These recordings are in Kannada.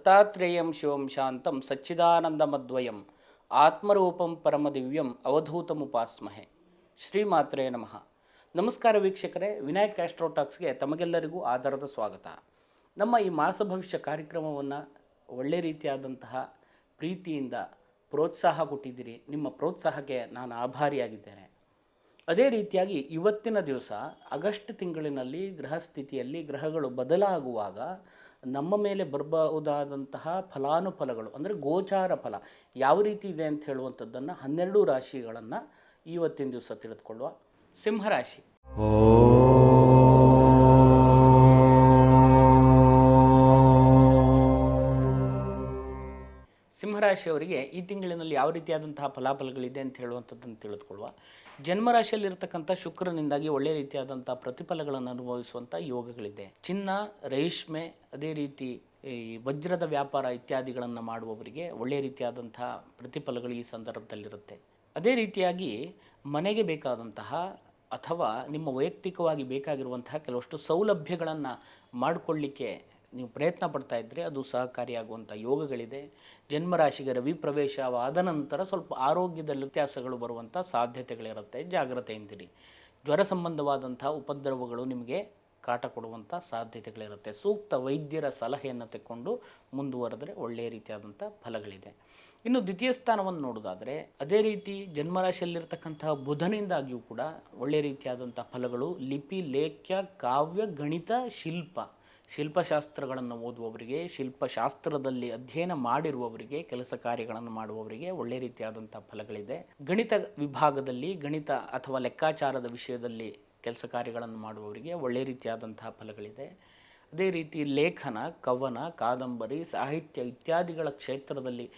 ದತ್ತಾತ್ರೇಯಂ ಶಿವಂ ಶಾಂತಂ ಸಚ್ಚಿದಾನಂದಮದ್ವಯಂ ಆತ್ಮರೂಪಂ ಪರಮದಿವ್ಯಂ ಅವಧೂತಮುಪಾಸ್ಮಹೆ. ಶ್ರೀಮಾತ್ರೇ ನಮಃ. ನಮಸ್ಕಾರ ವೀಕ್ಷಕರೇ, ವಿನಾಯಕ್ ಆಸ್ಟ್ರೋಟಾಕ್ಸ್ಗೆ ತಮಗೆಲ್ಲರಿಗೂ ಆಧಾರದ ಸ್ವಾಗತ. ನಮ್ಮ ಈ ಮಾಸ ಭವಿಷ್ಯ ಕಾರ್ಯಕ್ರಮವನ್ನು ಒಳ್ಳೆ ರೀತಿಯಾದಂತಹ ಪ್ರೀತಿಯಿಂದ ಪ್ರೋತ್ಸಾಹ ಕೊಟ್ಟಿದ್ದೀರಿ. ನಿಮ್ಮ ಪ್ರೋತ್ಸಾಹಕ್ಕೆ ನಾನು ಆಭಾರಿಯಾಗಿದ್ದೇನೆ. ಅದೇ ರೀತಿಯಾಗಿ ಇವತ್ತಿನ ದಿವಸ ಆಗಸ್ಟ್ ತಿಂಗಳಿನಲ್ಲಿ ಗ್ರಹ ಸ್ಥಿತಿಯಲ್ಲಿ ಗ್ರಹಗಳು ಬದಲಾಗುವಾಗ ನಮ್ಮ ಮೇಲೆ ಬರಬಹುದಾದಂತಹ ಫಲಾನುಫಲಗಳು, ಅಂದರೆ ಗೋಚಾರ ಫಲ, ಯಾವ ರೀತಿ ಇದೆ ಅಂತ ಹೇಳುವಂಥದ್ದನ್ನು ಹನ್ನೆರಡು ರಾಶಿಗಳನ್ನು ಇವತ್ತಿನ ದಿವಸ ತಿಳಿದುಕೊಳ್ಳುವ. ಸಿಂಹರಾಶಿ. ಸಿಂಹರಾಶಿಯವರಿಗೆ ಈ ತಿಂಗಳಿನಲ್ಲಿ ಯಾವ ರೀತಿಯಾದಂತಹ ಫಲಾಫಲಗಳಿದೆ ಅಂತ ಹೇಳುವಂಥದ್ದನ್ನು ತಿಳಿದುಕೊಳ್ಳುವ. ಜನ್ಮರಾಶಿಯಲ್ಲಿರ್ತಕ್ಕಂಥ ಶುಕ್ರನಿಂದಾಗಿ ಒಳ್ಳೆಯ ರೀತಿಯಾದಂಥ ಪ್ರತಿಫಲಗಳನ್ನು ಅನುಭವಿಸುವಂಥ ಯೋಗಗಳಿದೆ. ಚಿನ್ನ, ರೇಷ್ಮೆ, ಅದೇ ರೀತಿ ಈ ವಜ್ರದ ವ್ಯಾಪಾರ ಇತ್ಯಾದಿಗಳನ್ನು ಮಾಡುವವರಿಗೆ ಒಳ್ಳೆಯ ರೀತಿಯಾದಂತಹ ಪ್ರತಿಫಲಗಳು ಈ ಸಂದರ್ಭದಲ್ಲಿರುತ್ತೆ. ಅದೇ ರೀತಿಯಾಗಿ ಮನೆಗೆ ಬೇಕಾದಂತಹ ಅಥವಾ ನಿಮ್ಮ ವೈಯಕ್ತಿಕವಾಗಿ ಬೇಕಾಗಿರುವಂತಹ ಕೆಲವಷ್ಟು ಸೌಲಭ್ಯಗಳನ್ನು ಮಾಡಿಕೊಳ್ಳಿಕ್ಕೆ ನೀವು ಪ್ರಯತ್ನ ಪಡ್ತಾ ಇದ್ದರೆ ಅದು ಸಹಕಾರಿಯಾಗುವಂಥ ಯೋಗಗಳಿದೆ. ಜನ್ಮರಾಶಿಗೆ ರವಿ ಪ್ರವೇಶವಾದ ನಂತರ ಸ್ವಲ್ಪ ಆರೋಗ್ಯದಲ್ಲಿ ವ್ಯತ್ಯಾಸಗಳು ಬರುವಂಥ ಸಾಧ್ಯತೆಗಳಿರುತ್ತೆ. ಜಾಗ್ರತೆಯಿಂದಿರಿ. ಜ್ವರ ಸಂಬಂಧವಾದಂಥ ಉಪದ್ರವಗಳು ನಿಮಗೆ ಕಾಟ ಕೊಡುವಂಥ ಸಾಧ್ಯತೆಗಳಿರುತ್ತೆ. ಸೂಕ್ತ ವೈದ್ಯರ ಸಲಹೆಯನ್ನು ತೆಕ್ಕೊಂಡು ಮುಂದುವರೆದರೆ ಒಳ್ಳೆಯ ರೀತಿಯಾದಂಥ ಫಲಗಳಿದೆ. ಇನ್ನು ದ್ವಿತೀಯ ಸ್ಥಾನವನ್ನು ನೋಡೋದಾದರೆ ಅದೇ ರೀತಿ ಜನ್ಮರಾಶಿಯಲ್ಲಿರ್ತಕ್ಕಂತಹ ಬುಧನಿಂದಾಗಿಯೂ ಕೂಡ ಒಳ್ಳೆಯ ರೀತಿಯಾದಂಥ ಫಲಗಳು ಲಿಪಿ, ಲೇಖ್ಯ, ಕಾವ್ಯ, ಗಣಿತ, ಶಿಲ್ಪ ಶಿಲ್ಪಶಾಸ್ತ್ರಗಳನ್ನು ಓದುವವರಿಗೆ, ಶಿಲ್ಪಶಾಸ್ತ್ರದಲ್ಲಿ ಅಧ್ಯಯನ ಮಾಡಿರುವವರಿಗೆ, ಕೆಲಸ ಕಾರ್ಯಗಳನ್ನು ಮಾಡುವವರಿಗೆ ಒಳ್ಳೆಯ ರೀತಿಯಾದಂಥ ಫಲಗಳಿದೆ. ಗಣಿತ ವಿಭಾಗದಲ್ಲಿ, ಗಣಿತ ಅಥವಾ ಲೆಕ್ಕಾಚಾರದ ವಿಷಯದಲ್ಲಿ ಕೆಲಸ ಕಾರ್ಯಗಳನ್ನು ಮಾಡುವವರಿಗೆ ಒಳ್ಳೆಯ ರೀತಿಯಾದಂತಹ ಫಲಗಳಿದೆ. ಅದೇ ರೀತಿ ಲೇಖನ, ಕವನ, ಕಾದಂಬರಿ, ಸಾಹಿತ್ಯ ಇತ್ಯಾದಿಗಳ ಕ್ಷೇತ್ರದಲ್ಲಿ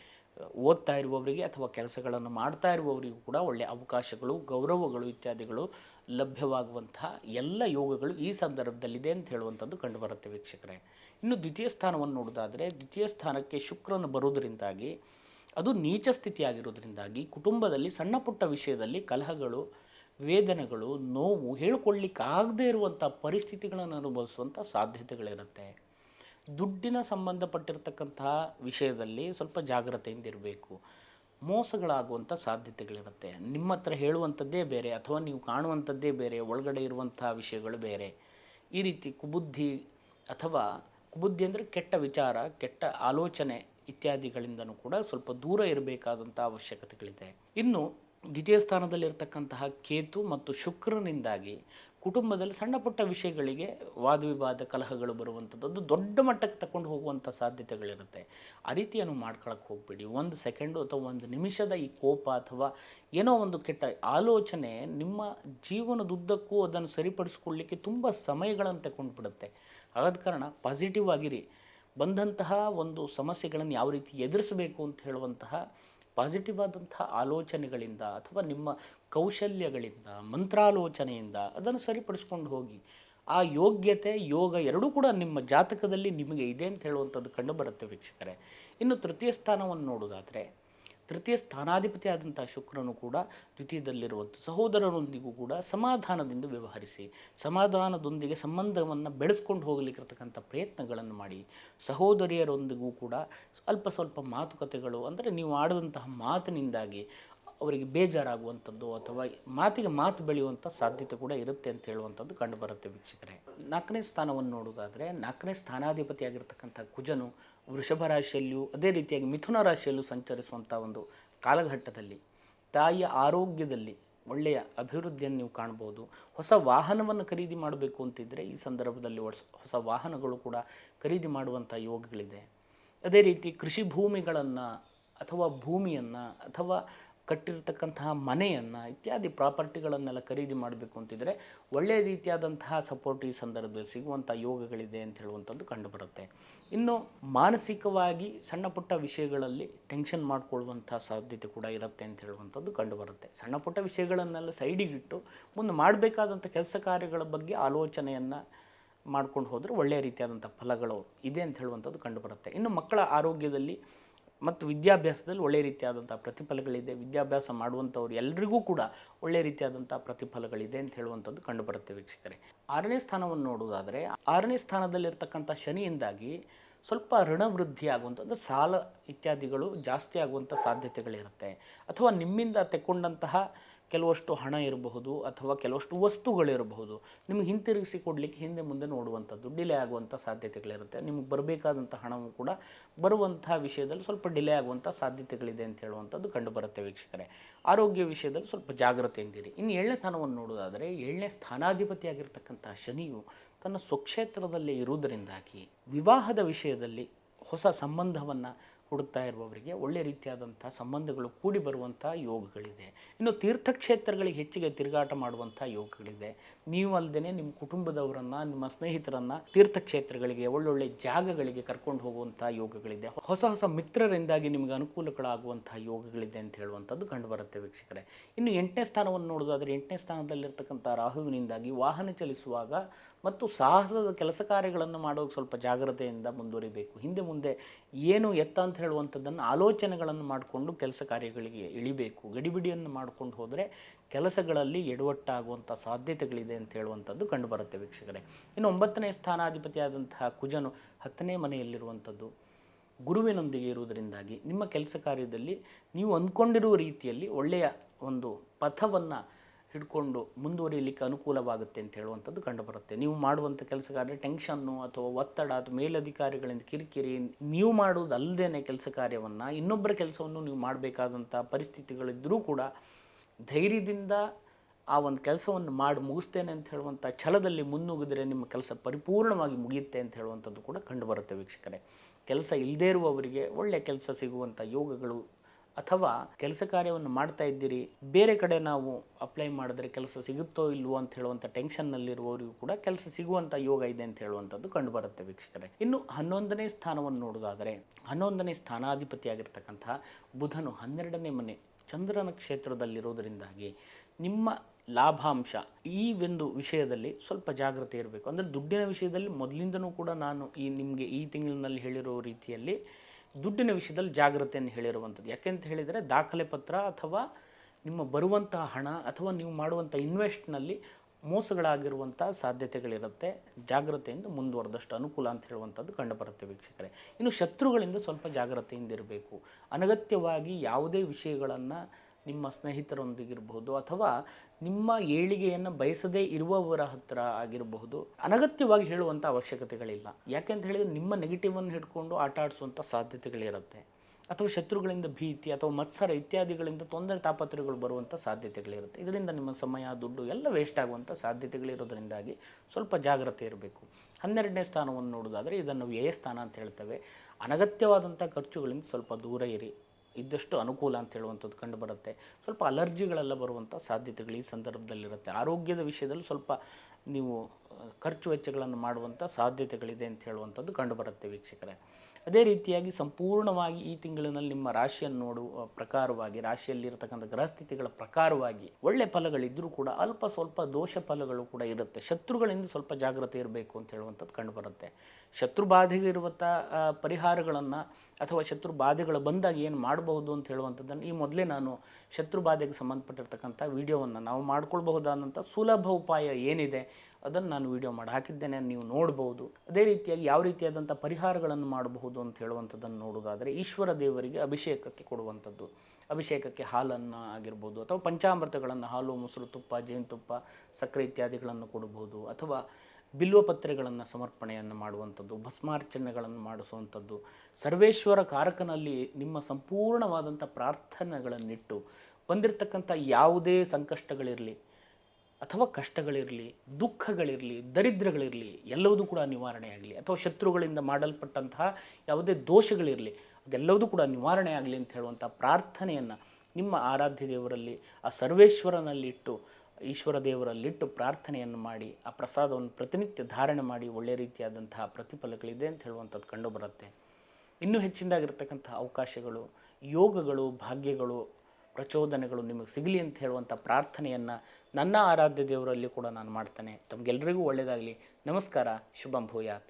ಓದ್ತಾ ಇರುವವರಿಗೆ ಅಥವಾ ಕೆಲಸಗಳನ್ನು ಮಾಡ್ತಾ ಇರುವವರಿಗೂ ಕೂಡ ಒಳ್ಳೆಯ ಅವಕಾಶಗಳು, ಗೌರವಗಳು ಇತ್ಯಾದಿಗಳು ಲಭ್ಯವಾಗುವಂತಹ ಎಲ್ಲ ಯೋಗಗಳು ಈ ಸಂದರ್ಭದಲ್ಲಿದೆ ಅಂತ ಹೇಳುವಂಥದ್ದು ಕಂಡುಬರುತ್ತೆ ವೀಕ್ಷಕರೇ. ಇನ್ನು ದ್ವಿತೀಯ ಸ್ಥಾನವನ್ನು ನೋಡೋದಾದರೆ ದ್ವಿತೀಯ ಸ್ಥಾನಕ್ಕೆ ಶುಕ್ರನು ಬರುವುದರಿಂದಾಗಿ, ಅದು ನೀಚ ಸ್ಥಿತಿಯಾಗಿರೋದ್ರಿಂದಾಗಿ ಕುಟುಂಬದಲ್ಲಿ ಸಣ್ಣ ಪುಟ್ಟ ವಿಷಯದಲ್ಲಿ ಕಲಹಗಳು, ವೇದನೆಗಳು, ನೋವು ಹೇಳ್ಕೊಳ್ಳಿಕ್ಕಾಗದೇ ಇರುವಂಥ ಪರಿಸ್ಥಿತಿಗಳನ್ನು ಅನುಭವಿಸುವಂಥ ಸಾಧ್ಯತೆಗಳಿರುತ್ತೆ. ದುಡ್ಡಿನ ಸಂಬಂಧಪಟ್ಟಿರ್ತಕ್ಕಂತಹ ವಿಷಯದಲ್ಲಿ ಸ್ವಲ್ಪ ಜಾಗ್ರತೆಯಿಂದ ಇರಬೇಕು. ಮೋಸಗಳಾಗುವಂಥ ಸಾಧ್ಯತೆಗಳಿರುತ್ತೆ. ನಿಮ್ಮ ಹತ್ರ ಹೇಳುವಂಥದ್ದೇ ಬೇರೆ ಅಥವಾ ನೀವು ಕಾಣುವಂಥದ್ದೇ ಬೇರೆ, ಒಳಗಡೆ ಇರುವಂಥ ವಿಷಯಗಳು ಬೇರೆ. ಈ ರೀತಿ ಕುಬುದ್ಧಿ ಅಥವಾ ಕುಬುದ್ಧಿ ಅಂದರೆ ಕೆಟ್ಟ ವಿಚಾರ, ಕೆಟ್ಟ ಆಲೋಚನೆ ಇತ್ಯಾದಿಗಳಿಂದನೂ ಕೂಡ ಸ್ವಲ್ಪ ದೂರ ಇರಬೇಕಾದಂಥ ಅವಶ್ಯಕತೆಗಳಿದೆ. ಇನ್ನು ದ್ವಿತೀಯ ಸ್ಥಾನದಲ್ಲಿರ್ತಕ್ಕಂತಹ ಕೇತು ಮತ್ತು ಶುಕ್ರನಿಂದಾಗಿ ಕುಟುಂಬದಲ್ಲಿ ಸಣ್ಣ ಪುಟ್ಟ ವಿಷಯಗಳಿಗೆ ವಾದವಿವಾದ ಕಲಹಗಳು ಬರುವಂಥದ್ದು. ದೊಡ್ಡ ಮಟ್ಟಕ್ಕೆ ತಗೊಂಡು ಹೋಗುವಂಥ ಸಾಧ್ಯತೆಗಳಿರುತ್ತೆ. ಆ ರೀತಿಯನ್ನು ಮಾಡ್ಕೊಳಕ್ಕೆ ಹೋಗ್ಬೇಡಿ. ಒಂದು ಸೆಕೆಂಡು ಅಥವಾ ಒಂದು ನಿಮಿಷದ ಈ ಕೋಪ ಅಥವಾ ಏನೋ ಒಂದು ಕೆಟ್ಟ ಆಲೋಚನೆ ನಿಮ್ಮ ಜೀವನದುದ್ದಕ್ಕೂ ಅದನ್ನು ಸರಿಪಡಿಸ್ಕೊಳ್ಳಿಕ್ಕೆ ತುಂಬ ಸಮಯಗಳನ್ನು ತಗೊಂಡು ಬಿಡುತ್ತೆ ಆದ ಕಾರಣ ಪಾಸಿಟಿವ್ ಆಗಿರಿ. ಬಂದಂತಹ ಒಂದು ಸಮಸ್ಯೆಗಳನ್ನು ಯಾವ ರೀತಿ ಎದುರಿಸಬೇಕು ಅಂತ ಹೇಳುವಂತಹ ಪಾಸಿಟಿವ್ ಆದಂಥ ಆಲೋಚನೆಗಳಿಂದ ಅಥವಾ ನಿಮ್ಮ ಕೌಶಲ್ಯಗಳಿಂದ, ಮಂತ್ರಾಲೋಚನೆಯಿಂದ ಅದನ್ನು ಸರಿಪಡಿಸ್ಕೊಂಡು ಹೋಗಿ. ಆ ಯೋಗ್ಯತೆ, ಯೋಗ ಎರಡೂ ಕೂಡ ನಿಮ್ಮ ಜಾತಕದಲ್ಲಿ ನಿಮಗೆ ಇದೆ ಅಂತ ಹೇಳುವಂಥದ್ದು ಕಂಡುಬರುತ್ತೆ ವೀಕ್ಷಕರೇ. ಇನ್ನು ತೃತೀಯ ಸ್ಥಾನವನ್ನು ನೋಡೋದಾದರೆ ತೃತೀಯ ಸ್ಥಾನಾಧಿಪತಿ ಆದಂಥ ಶುಕ್ರನು ಕೂಡ ದ್ವಿತೀಯದಲ್ಲಿರುವಂಥ ಸಹೋದರರೊಂದಿಗೂ ಕೂಡ ಸಮಾಧಾನದಿಂದ ವ್ಯವಹರಿಸಿ, ಸಮಾಧಾನದೊಂದಿಗೆ ಸಂಬಂಧವನ್ನು ಬೆಳೆಸ್ಕೊಂಡು ಹೋಗಲಿಕ್ಕಿರ್ತಕ್ಕಂಥ ಪ್ರಯತ್ನಗಳನ್ನು ಮಾಡಿ. ಸಹೋದರಿಯರೊಂದಿಗೂ ಕೂಡ ಅಲ್ಪ ಸ್ವಲ್ಪ ಮಾತುಕತೆಗಳು ಅಂದರೆ ನೀವು ಆಡಿದಂತಹ ಮಾತಿನಿಂದಾಗಿ ಅವರಿಗೆ ಬೇಜಾರಾಗುವಂಥದ್ದು ಅಥವಾ ಮಾತಿಗೆ ಮಾತು ಬೆಳೆಯುವಂಥ ಸಾಧ್ಯತೆ ಕೂಡ ಇರುತ್ತೆ ಅಂತ ಹೇಳುವಂಥದ್ದು ಕಂಡುಬರುತ್ತೆ ವೀಕ್ಷಕರೇ. ನಾಲ್ಕನೇ ಸ್ಥಾನವನ್ನು ನೋಡೋದಾದರೆ ನಾಲ್ಕನೇ ಸ್ಥಾನಾಧಿಪತಿಯಾಗಿರ್ತಕ್ಕಂಥ ಕುಜನು ವೃಷಭ ರಾಶಿಯಲ್ಲಿಯೂ ಅದೇ ರೀತಿಯಾಗಿ ಮಿಥುನ ರಾಶಿಯಲ್ಲೂ ಸಂಚರಿಸುವಂಥ ಒಂದು ಕಾಲಘಟ್ಟದಲ್ಲಿ, ತಾಯಿಯ ಆರೋಗ್ಯದಲ್ಲಿ ಒಳ್ಳೆಯ ಅಭಿವೃದ್ಧಿಯನ್ನು ನೀವು ಕಾಣ್ಬೋದು. ಹೊಸ ವಾಹನವನ್ನು ಖರೀದಿ ಮಾಡಬೇಕು ಅಂತಿದ್ದರೆ ಈ ಸಂದರ್ಭದಲ್ಲಿ ಹೊಸ ವಾಹನಗಳು ಕೂಡ ಖರೀದಿ ಮಾಡುವಂಥ ಯೋಗಗಳಿದೆ. ಅದೇ ರೀತಿ ಕೃಷಿ ಭೂಮಿಗಳನ್ನು ಅಥವಾ ಭೂಮಿಯನ್ನು ಅಥವಾ ಕಟ್ಟಿರ್ತಕ್ಕಂತಹ ಮನೆಯನ್ನು ಇತ್ಯಾದಿ ಪ್ರಾಪರ್ಟಿಗಳನ್ನೆಲ್ಲ ಖರೀದಿ ಮಾಡಬೇಕು ಅಂತಿದ್ರೆ ಒಳ್ಳೆಯ ರೀತಿಯಾದಂತಹ ಸಪೋರ್ಟ್ ಈ ಸಂದರ್ಭದಲ್ಲಿ ಸಿಗುವಂಥ ಯೋಗಗಳಿದೆ ಅಂತ ಹೇಳುವಂಥದ್ದು ಕಂಡುಬರುತ್ತೆ. ಇನ್ನು ಮಾನಸಿಕವಾಗಿ ಸಣ್ಣ ಪುಟ್ಟ ವಿಷಯಗಳಲ್ಲಿ ಟೆನ್ಷನ್ ಮಾಡಿಕೊಳ್ಳುವಂಥ ಸಾಧ್ಯತೆ ಕೂಡ ಇರುತ್ತೆ ಅಂತ ಹೇಳುವಂಥದ್ದು ಕಂಡುಬರುತ್ತೆ. ಸಣ್ಣ ಪುಟ್ಟ ವಿಷಯಗಳನ್ನೆಲ್ಲ ಸೈಡಿಗಿಟ್ಟು ಮುಂದೆ ಮಾಡಬೇಕಾದಂಥ ಕೆಲಸ ಕಾರ್ಯಗಳ ಬಗ್ಗೆ ಆಲೋಚನೆಯನ್ನು ಮಾಡ್ಕೊಂಡು ಹೋದರೆ ಒಳ್ಳೆಯ ರೀತಿಯಾದಂಥ ಫಲಗಳು ಇದೆ ಅಂತ ಹೇಳುವಂಥದ್ದು ಕಂಡುಬರುತ್ತೆ. ಇನ್ನು ಮಕ್ಕಳ ಆರೋಗ್ಯದಲ್ಲಿ ಮತ್ತು ವಿದ್ಯಾಭ್ಯಾಸದಲ್ಲಿ ಒಳ್ಳೆಯ ರೀತಿಯಾದಂಥ ಪ್ರತಿಫಲಗಳಿದೆ. ವಿದ್ಯಾಭ್ಯಾಸ ಮಾಡುವಂಥವ್ರು ಎಲ್ರಿಗೂ ಕೂಡ ಒಳ್ಳೆಯ ರೀತಿಯಾದಂಥ ಪ್ರತಿಫಲಗಳಿದೆ ಅಂತ ಹೇಳುವಂಥದ್ದು ಕಂಡುಬರುತ್ತೆ ವೀಕ್ಷಕರೇ. ಆರನೇ ಸ್ಥಾನವನ್ನು ನೋಡುವುದಾದರೆ, ಆರನೇ ಸ್ಥಾನದಲ್ಲಿರ್ತಕ್ಕಂಥ ಶನಿಯಿಂದಾಗಿ ಸ್ವಲ್ಪ ಋಣವೃದ್ಧಿ ಆಗುವಂಥದ್ದು, ಸಾಲ ಇತ್ಯಾದಿಗಳು ಜಾಸ್ತಿ ಆಗುವಂಥ ಸಾಧ್ಯತೆಗಳಿರುತ್ತೆ. ಅಥವಾ ನಿಮ್ಮಿಂದ ತೆಕ್ಕೊಂಡಂತಹ ಕೆಲವಷ್ಟು ಹಣ ಇರಬಹುದು ಅಥವಾ ಕೆಲವಷ್ಟು ವಸ್ತುಗಳಿರಬಹುದು. ನಿಮಗೆ ಹಿಂತಿರುಗಿಸಿ ಕೊಡಲಿಕ್ಕೆ ಹಿಂದೆ ಮುಂದೆ ನೋಡುವಂಥದ್ದು, ಡಿಲೇ ಆಗುವಂಥ ಸಾಧ್ಯತೆಗಳಿರುತ್ತೆ. ನಿಮಗೆ ಬರಬೇಕಾದಂಥ ಹಣವು ಕೂಡ ಬರುವಂಥ ವಿಷಯದಲ್ಲಿ ಸ್ವಲ್ಪ ಡಿಲೇ ಆಗುವಂಥ ಸಾಧ್ಯತೆಗಳಿದೆ ಅಂತ ಹೇಳುವಂಥದ್ದು ಕಂಡುಬರುತ್ತೆ ವೀಕ್ಷಕರೇ. ಆರೋಗ್ಯ ವಿಷಯದಲ್ಲಿ ಸ್ವಲ್ಪ ಜಾಗ್ರತೆಯಿಂದಿರಿ ಇನ್ನು ಏಳನೇ ಸ್ಥಾನವನ್ನು ನೋಡೋದಾದರೆ ಏಳನೇ ಸ್ಥಾನಾಧಿಪತಿಯಾಗಿರ್ತಕ್ಕಂಥ ಶನಿಯು ತನ್ನ ಸ್ವಕ್ಷೇತ್ರದಲ್ಲಿ ಇರುವುದರಿಂದಾಗಿ ವಿವಾಹದ ವಿಷಯದಲ್ಲಿ ಹೊಸ ಸಂಬಂಧವನ್ನು ಹುಡುಕ್ತಾ ಇರುವವರಿಗೆ ಒಳ್ಳೆ ರೀತಿಯಾದಂಥ ಸಂಬಂಧಗಳು ಕೂಡಿ ಬರುವಂಥ ಯೋಗಗಳಿದೆ. ಇನ್ನು ತೀರ್ಥಕ್ಷೇತ್ರಗಳಿಗೆ ಹೆಚ್ಚಿಗೆ ತಿರುಗಾಟ ಮಾಡುವಂಥ ಯೋಗಗಳಿದೆ. ನೀವು ಅಲ್ಲದೆ ನಿಮ್ಮ ಕುಟುಂಬದವರನ್ನು, ನಿಮ್ಮ ಸ್ನೇಹಿತರನ್ನು ತೀರ್ಥಕ್ಷೇತ್ರಗಳಿಗೆ, ಒಳ್ಳೊಳ್ಳೆ ಜಾಗಗಳಿಗೆ ಕರ್ಕೊಂಡು ಹೋಗುವಂಥ ಯೋಗಗಳಿದೆ. ಹೊಸ ಹೊಸ ಮಿತ್ರರಿಂದಾಗಿ ನಿಮಗೆ ಅನುಕೂಲಗಳಾಗುವಂಥ ಯೋಗಗಳಿದೆ ಅಂತ ಹೇಳುವಂಥದ್ದು ಕಂಡುಬರುತ್ತೆ ವೀಕ್ಷಕರೇ. ಇನ್ನು ಎಂಟನೇ ಸ್ಥಾನವನ್ನು ನೋಡೋದಾದರೆ ಎಂಟನೇ ಸ್ಥಾನದಲ್ಲಿರ್ತಕ್ಕಂಥ ರಾಹುವಿನಿಂದಾಗಿ ವಾಹನ ಚಲಿಸುವಾಗ ಮತ್ತು ಸಾಹಸದ ಕೆಲಸ ಕಾರ್ಯಗಳನ್ನು ಮಾಡೋಕೆ ಸ್ವಲ್ಪ ಜಾಗ್ರತೆಯಿಂದ ಮುಂದುವರಿಬೇಕು. ಹಿಂದೆ ಮುಂದೆ ಏನು ಎತ್ತ ಅಂತ ಹೇಳುವಂಥದ್ದನ್ನು ಆಲೋಚನೆಗಳನ್ನು ಮಾಡಿಕೊಂಡು ಕೆಲಸ ಕಾರ್ಯಗಳಿಗೆ ಇಳಿಬೇಕು, ಗಡಿಬಿಡಿಯನ್ನು ಮಾಡ್ಕೊಂಡು ಹೋದರೆ ಕೆಲಸಗಳಲ್ಲಿ ಎಡವಟ್ಟಾಗುವಂಥ ಸಾಧ್ಯತೆಗಳಿದೆ ಅಂತ ಹೇಳುವಂಥದ್ದು ಕಂಡುಬರುತ್ತೆ ವೀಕ್ಷಕರೇ. ಇನ್ನು ಒಂಬತ್ತನೇ ಸ್ಥಾನಾಧಿಪತಿಯಾದಂತಹ ಕುಜನು ಹತ್ತನೇ ಮನೆಯಲ್ಲಿರುವಂಥದ್ದು ಗುರುವಿನೊಂದಿಗೆ ಇರುವುದರಿಂದಾಗಿ ನಿಮ್ಮ ಕೆಲಸ ಕಾರ್ಯದಲ್ಲಿ ನೀವು ಅಂದ್ಕೊಂಡಿರುವ ರೀತಿಯಲ್ಲಿ ಒಳ್ಳೆಯ ಒಂದು ಪಥವನ್ನು ಹಿಡ್ಕೊಂಡು ಮುಂದುವರಿಯಲಿಕ್ಕೆ ಅನುಕೂಲವಾಗುತ್ತೆ ಅಂತ ಹೇಳುವಂಥದ್ದು ಕಂಡುಬರುತ್ತೆ ನೀವು ಮಾಡುವಂಥ ಕೆಲಸ ಟೆನ್ಷನ್ನು ಅಥವಾ ಒತ್ತಡ ಅಥವಾ ಮೇಲಧಿಕಾರಿಗಳಿಂದ ಕಿರಿಕಿರಿ, ನೀವು ಮಾಡುವುದಲ್ಲದೇ ಕೆಲಸ ಕಾರ್ಯವನ್ನು, ಇನ್ನೊಬ್ಬರ ಕೆಲಸವನ್ನು ನೀವು ಮಾಡಬೇಕಾದಂಥ ಪರಿಸ್ಥಿತಿಗಳಿದ್ದರೂ ಕೂಡ ಧೈರ್ಯದಿಂದ ಆ ಒಂದು ಕೆಲಸವನ್ನು ಮಾಡಿ ಮುಗಿಸ್ತೇನೆ ಅಂತ ಹೇಳುವಂಥ ಛಲದಲ್ಲಿ ಮುನ್ನುಗ್ಗಿದ್ರೆ ನಿಮ್ಮ ಕೆಲಸ ಪರಿಪೂರ್ಣವಾಗಿ ಮುಗಿಯುತ್ತೆ ಅಂತ ಹೇಳುವಂಥದ್ದು ಕೂಡ ಕಂಡುಬರುತ್ತೆ ವೀಕ್ಷಕರೇ. ಕೆಲಸ ಇಲ್ಲದೇ ಇರುವವರಿಗೆ ಒಳ್ಳೆಯ ಕೆಲಸ ಸಿಗುವಂಥ ಯೋಗಗಳು ಅಥವಾ ಕೆಲಸ ಕಾರ್ಯವನ್ನು ಮಾಡ್ತಾ ಇದ್ದೀರಿ, ಬೇರೆ ಕಡೆ ನಾವು ಅಪ್ಲೈ ಮಾಡಿದ್ರೆ ಕೆಲಸ ಸಿಗುತ್ತೋ ಇಲ್ವೋ ಅಂತ ಹೇಳುವಂಥ ಟೆನ್ಷನ್ನಲ್ಲಿರುವವರಿಗೂ ಕೂಡ ಕೆಲಸ ಸಿಗುವಂಥ ಯೋಗ ಇದೆ ಅಂತ ಹೇಳುವಂಥದ್ದು ಕಂಡುಬರುತ್ತೆ ವೀಕ್ಷಕರೇ. ಇನ್ನು ಹನ್ನೊಂದನೇ ಸ್ಥಾನವನ್ನು ನೋಡೋದಾದರೆ ಹನ್ನೊಂದನೇ ಸ್ಥಾನಾಧಿಪತಿಯಾಗಿರ್ತಕ್ಕಂತಹ ಬುಧನು ಹನ್ನೆರಡನೇ ಮನೆ ಚಂದ್ರನ ಕ್ಷೇತ್ರದಲ್ಲಿರೋದರಿಂದಾಗಿ ನಿಮ್ಮ ಲಾಭಾಂಶ ಈ ಒಂದು ವಿಷಯದಲ್ಲಿ ಸ್ವಲ್ಪ ಜಾಗ್ರತೆ ಇರಬೇಕು. ಅಂದರೆ ದುಡ್ಡಿನ ವಿಷಯದಲ್ಲಿ ಮೊದಲಿಂದನೂ ಕೂಡ ನಾನು ಈ ನಿಮಗೆ ಈ ತಿಂಗಳಿನಲ್ಲಿ ಹೇಳಿರೋ ರೀತಿಯಲ್ಲಿ ದುಡ್ಡಿನ ವಿಷಯದಲ್ಲಿ ಜಾಗ್ರತೆಯನ್ನು ಹೇಳಿರುವಂಥದ್ದು. ಯಾಕೆಂತ ಹೇಳಿದರೆ ದಾಖಲೆ ಪತ್ರ ಅಥವಾ ನಿಮ್ಮ ಬರುವಂತಹ ಹಣ ಅಥವಾ ನೀವು ಮಾಡುವಂಥ ಇನ್ವೆಸ್ಟ್ನಲ್ಲಿ ಮೋಸಗಳಾಗಿರುವಂಥ ಸಾಧ್ಯತೆಗಳಿರುತ್ತೆ. ಜಾಗ್ರತೆಯಿಂದ ಮುಂದುವರೆದಷ್ಟು ಅನುಕೂಲ ಅಂತ ಹೇಳುವಂಥದ್ದು ಕಂಡುಬರುತ್ತೆ ವೀಕ್ಷಕರೇ. ಇನ್ನು ಶತ್ರುಗಳಿಂದ ಸ್ವಲ್ಪ ಜಾಗ್ರತೆಯಿಂದ ಇರಬೇಕು. ಅನಗತ್ಯವಾಗಿ ಯಾವುದೇ ವಿಷಯಗಳನ್ನು ನಿಮ್ಮ ಸ್ನೇಹಿತರೊಂದಿಗಿರಬಹುದು ಅಥವಾ ನಿಮ್ಮ ಏಳಿಗೆಯನ್ನು ಬಯಸದೇ ಇರುವವರ ಹತ್ರ ಆಗಿರಬಹುದು, ಅನಗತ್ಯವಾಗಿ ಹೇಳುವಂಥ ಅವಶ್ಯಕತೆಗಳಿಲ್ಲ. ಯಾಕೆಂತ ಹೇಳಿದರೆ ನಿಮ್ಮ ನೆಗೆಟಿವನ್ನು ಹಿಡ್ಕೊಂಡು ಆಟ ಆಡಿಸುವಂಥ ಸಾಧ್ಯತೆಗಳಿರುತ್ತೆ. ಅಥವಾ ಶತ್ರುಗಳಿಂದ ಭೀತಿ, ಅಥವಾ ಮತ್ಸರ ಇತ್ಯಾದಿಗಳಿಂದ ತೊಂದರೆ ತಾಪತ್ರಗಳು ಬರುವಂಥ ಸಾಧ್ಯತೆಗಳಿರುತ್ತೆ. ಇದರಿಂದ ನಿಮ್ಮ ಸಮಯ, ದುಡ್ಡು ಎಲ್ಲ ವೇಸ್ಟ್ ಆಗುವಂಥ ಸಾಧ್ಯತೆಗಳಿರೋದರಿಂದಾಗಿ ಸ್ವಲ್ಪ ಜಾಗ್ರತೆ ಇರಬೇಕು. ಹನ್ನೆರಡನೇ ಸ್ಥಾನವನ್ನು ನೋಡೋದಾದರೆ ಇದನ್ನು ವ್ಯಯಸ್ಥಾನ ಅಂತ ಹೇಳ್ತೇವೆ. ಅನಗತ್ಯವಾದಂಥ ಖರ್ಚುಗಳಿಂದ ಸ್ವಲ್ಪ ದೂರ ಇರಿ. ಇದ್ದಷ್ಟು ಅನುಕೂಲ ಅಂತ ಹೇಳುವಂಥದ್ದು ಕಂಡುಬರುತ್ತೆ ಸ್ವಲ್ಪ ಅಲರ್ಜಿಗಳೆಲ್ಲ ಬರುವಂಥ ಸಾಧ್ಯತೆಗಳು ಈ ಸಂದರ್ಭದಲ್ಲಿರುತ್ತೆ. ಆರೋಗ್ಯದ ವಿಷಯದಲ್ಲಿ ಸ್ವಲ್ಪ ನೀವು ಖರ್ಚು ವೆಚ್ಚಗಳನ್ನು ಮಾಡುವಂಥ ಸಾಧ್ಯತೆಗಳಿದೆ ಅಂತ ಹೇಳುವಂಥದ್ದು ಕಂಡುಬರುತ್ತೆ ವೀಕ್ಷಕರೇ. ಅದೇ ರೀತಿಯಾಗಿ ಸಂಪೂರ್ಣವಾಗಿ ಈ ತಿಂಗಳಿನಲ್ಲಿ ನಿಮ್ಮ ರಾಶಿಯನ್ನು ನೋಡುವ ಪ್ರಕಾರವಾಗಿ, ರಾಶಿಯಲ್ಲಿರ್ತಕ್ಕಂಥ ಗ್ರಹಸ್ಥಿತಿಗಳ ಪ್ರಕಾರವಾಗಿ ಒಳ್ಳೆ ಫಲಗಳಿದ್ದರೂ ಕೂಡ ಅಲ್ಪ ಸ್ವಲ್ಪ ದೋಷ ಫಲಗಳು ಕೂಡ ಇರುತ್ತೆ. ಶತ್ರುಗಳಿಂದ ಸ್ವಲ್ಪ ಜಾಗ್ರತೆ ಇರಬೇಕು ಅಂತ ಹೇಳುವಂಥದ್ದು ಕಂಡುಬರುತ್ತೆ ಶತ್ರು ಬಾಧೆಗೆ ಇರುವಂಥ ಪರಿಹಾರಗಳನ್ನು ಅಥವಾ ಶತ್ರು ಬಾಧೆಗಳು ಬಂದಾಗ ಏನು ಮಾಡಬಹುದು ಅಂತ ಹೇಳುವಂಥದ್ದನ್ನು ಈ ಮೊದಲೇ ನಾನು ಶತ್ರು ಬಾಧೆಗೆ ಸಂಬಂಧಪಟ್ಟಿರ್ತಕ್ಕಂಥ ವಿಡಿಯೋವನ್ನು ನಾವು ಮಾಡ್ಕೊಳ್ಬಹುದಾದಂಥ ಸುಲಭ ಉಪಾಯ ಏನಿದೆ ಅದನ್ನು ನಾನು ವಿಡಿಯೋ ಮಾಡಿ ಹಾಕಿದ್ದೇನೆ, ನೀವು ನೋಡ್ಬೋದು. ಅದೇ ರೀತಿಯಾಗಿ ಯಾವ ರೀತಿಯಾದಂಥ ಪರಿಹಾರಗಳನ್ನು ಮಾಡಬಹುದು ಅಂತ ಹೇಳುವಂಥದ್ದನ್ನು ನೋಡೋದಾದರೆ ಈಶ್ವರ ದೇವರಿಗೆ ಅಭಿಷೇಕಕ್ಕೆ ಕೊಡುವಂಥದ್ದು. ಅಭಿಷೇಕಕ್ಕೆ ಹಾಲನ್ನು ಆಗಿರ್ಬೋದು, ಅಥವಾ ಪಂಚಾಮೃತಗಳನ್ನು ಹಾಲು, ಮೊಸರು, ತುಪ್ಪ, ಜೇನುತುಪ್ಪ, ಸಕ್ಕರೆ ಇತ್ಯಾದಿಗಳನ್ನು ಕೊಡಬಹುದು, ಅಥವಾ ಬಿಲ್ವಪತ್ರೆಗಳನ್ನು ಸಮರ್ಪಣೆಯನ್ನು ಮಾಡುವಂಥದ್ದು, ಭಸ್ಮಾರ್ಚನೆಗಳನ್ನು ಮಾಡಿಸುವಂಥದ್ದು. ಸರ್ವೇಶ್ವರ ಕಾರಕನಲ್ಲಿ ನಿಮ್ಮ ಸಂಪೂರ್ಣವಾದಂಥ ಪ್ರಾರ್ಥನೆಗಳನ್ನಿಟ್ಟು ಬಂದಿರತಕ್ಕಂಥ ಯಾವುದೇ ಸಂಕಷ್ಟಗಳಿರಲಿ ಅಥವಾ ಕಷ್ಟಗಳಿರಲಿ, ದುಃಖಗಳಿರಲಿ, ದರಿದ್ರಗಳಿರಲಿ ಎಲ್ಲವೂ ಕೂಡ ನಿವಾರಣೆ ಆಗಲಿ ಅಥವಾ ಶತ್ರುಗಳಿಂದ ಮಾಡಲ್ಪಟ್ಟಂತಹ ಯಾವುದೇ ದೋಷಗಳಿರಲಿ ಅದೆಲ್ಲವೂ ಕೂಡ ನಿವಾರಣೆ ಆಗಲಿ ಅಂತ ಹೇಳುವಂಥ ಪ್ರಾರ್ಥನೆಯನ್ನು ನಿಮ್ಮ ಆರಾಧ್ಯ ದೇವರಲ್ಲಿ, ಆ ಸರ್ವೇಶ್ವರನಲ್ಲಿಟ್ಟು, ಈಶ್ವರ ದೇವರಲ್ಲಿಟ್ಟು ಪ್ರಾರ್ಥನೆಯನ್ನು ಮಾಡಿ, ಆ ಪ್ರಸಾದವನ್ನು ಪ್ರತಿನಿತ್ಯ ಧಾರಣೆ ಮಾಡಿ ಒಳ್ಳೆಯ ರೀತಿಯಾದಂತಹ ಪ್ರತಿಫಲಗಳಿದೆ ಅಂತ ಹೇಳುವಂಥದ್ದು ಕಂಡುಬರುತ್ತೆ ಇನ್ನೂ ಹೆಚ್ಚಿನದಾಗಿರ್ತಕ್ಕಂಥ ಅವಕಾಶಗಳು, ಯೋಗಗಳು, ಭಾಗ್ಯಗಳು ಪ್ರಚೋದನೆಗಳು ನಿಮಗೆ ಸಿಗಲಿ ಅಂತ ಹೇಳುವಂಥ ಪ್ರಾರ್ಥನೆಯನ್ನು ನನ್ನ ಆರಾಧ್ಯ ದೇವರಲ್ಲಿ ಕೂಡ ನಾನು ಮಾಡ್ತೇನೆ. ತಮಗೆಲ್ಲರಿಗೂ ಒಳ್ಳೆಯದಾಗಲಿ. ನಮಸ್ಕಾರ. ಶುಭಂ ಭೂಯಾತ್.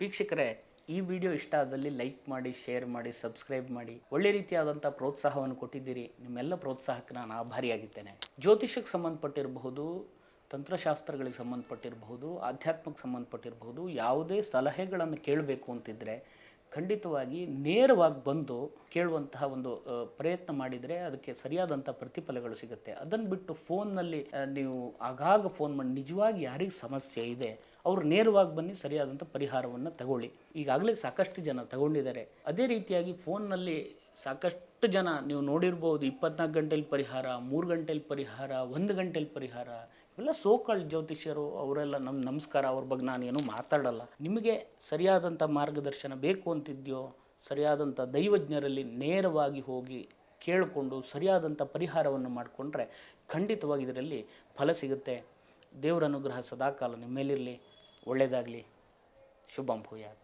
ವೀಕ್ಷಕರೇ, ಈ ವಿಡಿಯೋ ಇಷ್ಟ ಆದಲ್ಲಿ ಲೈಕ್ ಮಾಡಿ, ಶೇರ್ ಮಾಡಿ, ಸಬ್ಸ್ಕ್ರೈಬ್ ಮಾಡಿ. ಒಳ್ಳೆ ರೀತಿಯಾದಂಥ ಪ್ರೋತ್ಸಾಹವನ್ನು ಕೊಟ್ಟಿದ್ದೀರಿ. ನಿಮ್ಮೆಲ್ಲ ಪ್ರೋತ್ಸಾಹಕ್ಕೆ ನಾನು ಆಭಾರಿಯಾಗಿದ್ದೇನೆ. ಜ್ಯೋತಿಷಕ್ಕೆ ಸಂಬಂಧಪಟ್ಟಿರಬಹುದು, ತಂತ್ರಶಾಸ್ತ್ರಗಳಿಗೆ ಸಂಬಂಧಪಟ್ಟಿರಬಹುದು, ಆಧ್ಯಾತ್ಮಕ್ಕೆ ಸಂಬಂಧಪಟ್ಟಿರಬಹುದು, ಯಾವುದೇ ಸಲಹೆಗಳನ್ನು ಕೇಳಬೇಕು ಅಂತಿದ್ದರೆ ಖಂಡಿತವಾಗಿ ನೇರವಾಗಿ ಬಂದು ಕೇಳುವಂತಹ ಒಂದು ಪ್ರಯತ್ನ ಮಾಡಿದರೆ ಅದಕ್ಕೆ ಸರಿಯಾದಂಥ ಪ್ರತಿಫಲಗಳು ಸಿಗುತ್ತೆ. ಅದನ್ನು ಬಿಟ್ಟು ಫೋನ್ನಲ್ಲಿ ನೀವು ಆಗಾಗ ಫೋನ್ ಮಾಡಿ, ನಿಜವಾಗಿ ಯಾರಿಗೆ ಸಮಸ್ಯೆ ಇದೆ, ಅವರು ನೇರವಾಗಿ ಬನ್ನಿ ಸರಿಯಾದಂಥ ಪರಿಹಾರವನ್ನು ತಗೊಳ್ಳಿ. ಈಗಾಗಲೇ ಸಾಕಷ್ಟು ಜನ ತಗೊಂಡಿದ್ದಾರೆ. ಅದೇ ರೀತಿಯಾಗಿ ಫೋನ್ನಲ್ಲಿ ಸಾಕಷ್ಟು ಜನ ನೀವು ನೋಡಿರ್ಬೋದು, ಇಪ್ಪತ್ನಾಲ್ಕು ಗಂಟೆಲಿ ಪರಿಹಾರ, ಮೂರು ಗಂಟೆಲಿ ಪರಿಹಾರ, ಒಂದು ಗಂಟೆಲಿ ಪರಿಹಾರ ಇವೆಲ್ಲ ಸೋಕಾಳ್ ಜ್ಯೋತಿಷ್ಯರು ಅವರೆಲ್ಲ ನಮ್ಮ ನಮಸ್ಕಾರ, ಅವ್ರ ಬಗ್ಗೆ ನಾನೇನು ಮಾತಾಡಲ್ಲ. ನಿಮಗೆ ಸರಿಯಾದಂಥ ಮಾರ್ಗದರ್ಶನ ಬೇಕು ಅಂತಿದ್ಯೋ ಸರಿಯಾದಂಥ ದೈವಜ್ಞರಲ್ಲಿ ನೇರವಾಗಿ ಹೋಗಿ ಕೇಳಿಕೊಂಡು ಸರಿಯಾದಂಥ ಪರಿಹಾರವನ್ನು ಮಾಡಿಕೊಂಡ್ರೆ ಖಂಡಿತವಾಗಿ ಇದರಲ್ಲಿ ಫಲ ಸಿಗುತ್ತೆ. ದೇವರ ಅನುಗ್ರಹ ಸದಾಕಾಲ ನಿಮ್ಮ ಮೇಲಿರಲಿ ಒಳ್ಳೆಯದಾಗಲಿ ಶುಭಂ ಭೂಯಾತ್.